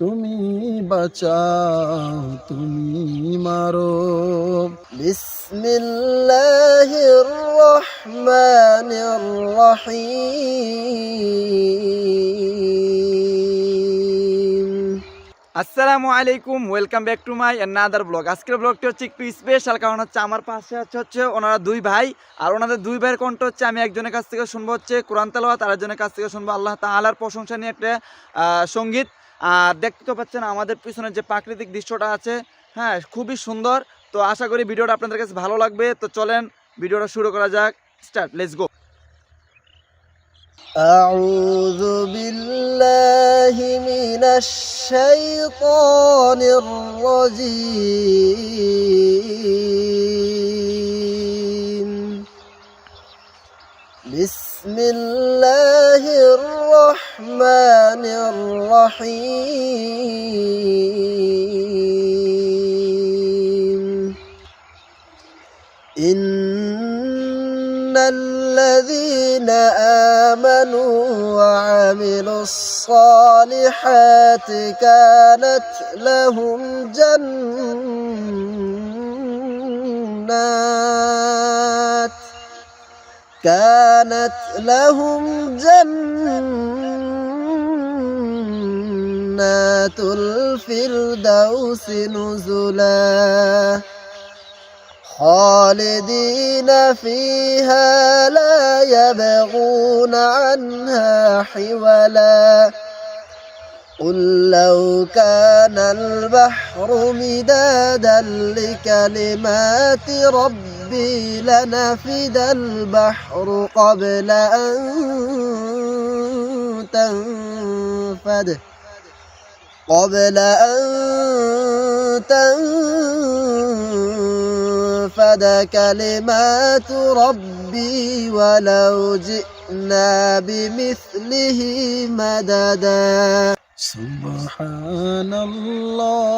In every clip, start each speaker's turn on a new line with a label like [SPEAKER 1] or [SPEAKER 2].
[SPEAKER 1] তুমি বাঁচাও, তুমি মারো। বিসমিল্লাহির রহমানির রহিম।
[SPEAKER 2] আসসালামু আলাইকুম ওয়েলকাম ব্যাক টু মাই নাদার ব্লগ আজকের ব্লগটি হচ্ছে একটু স্পেশাল কারণ হচ্ছে আমার পাশে আছে হচ্ছে ওনারা দুই ভাই, আর ওনাদের দুই ভাইয়ের কণ্ঠ হচ্ছে আমি একজনের কাছ থেকে শুনব হচ্ছে কোরআন তালাওয়াত আর একজনের কাছ থেকে শুনব আল্লাহ তাআলার প্রশংসা নিয়ে একটা সংগীত। আর দেখতে তো পাচ্ছেন আমাদের পিছনে যে প্রাকৃতিক দৃশ্যটা আছে হ্যাঁ খুবই সুন্দর তো আশা করি ভিডিওটা আপনাদের কাছে ভালো লাগবে তো চলেন ভিডিওটা শুরু করা যাক স্টার্ট লেটস গো
[SPEAKER 1] أعوذ بالله من الشيطان الرجيم بسم الله الرحمن الرحيم. إن الذين آمنوا وعملوا الصالحات كانت لهم جنات. كانت لهم جنات الفردوس نزلاً. خالدين فيها لا يبغون عنها حولا. قل لو كان البحر مدادا لكلمات ربي لنفد البحر قبل أن تنفد. قبل أن تنفد كلمات ربي ولو جئنا بمثله مددا. سبحان الله.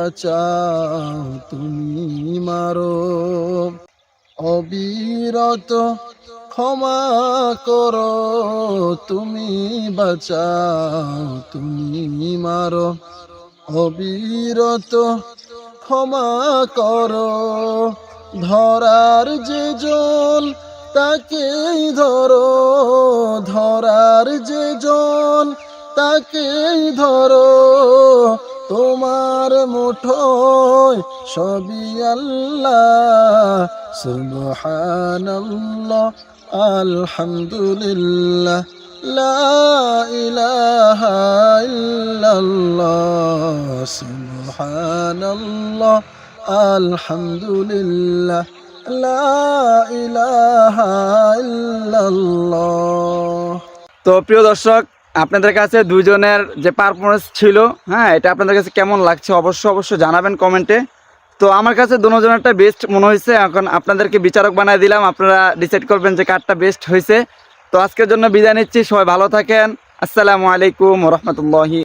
[SPEAKER 1] বাঁচাও, তুমি মারো। অবিরত ক্ষমা করো, তুমি বাঁচাও, তুমি মারো। অবিরত ক্ষমা করো, ধরার যে জন তাকেই ধরো। ধরার যে জন তাকেই ধরো। তোমার মুঠোয় সবই আল্লাহ। আলহামদুলিল্লাহ লা আলহামদুলিল্লাহ লা ইলাহা ইল্লাল্লাহ।
[SPEAKER 2] তো প্রিয় দর্শক আপনাদের কাছে দুজনের যে পারফরমেন্স ছিল হ্যাঁ এটা আপনাদের কাছে কেমন লাগছে অবশ্যই অবশ্যই জানাবেন কমেন্টে। তো আমার কাছে দুজনেরটা বেস্ট মনে হয়েছে, এখন আপনাদেরকে বিচারক বানিয়ে দিলাম, আপনারা ডিসাইড করবেন যে কারটা বেস্ট হয়েছে। তো আজকের জন্য বিদায় নিচ্ছি, সবাই ভালো থাকেন, আসসালামু আলাইকুম রহমতুল্লাহি।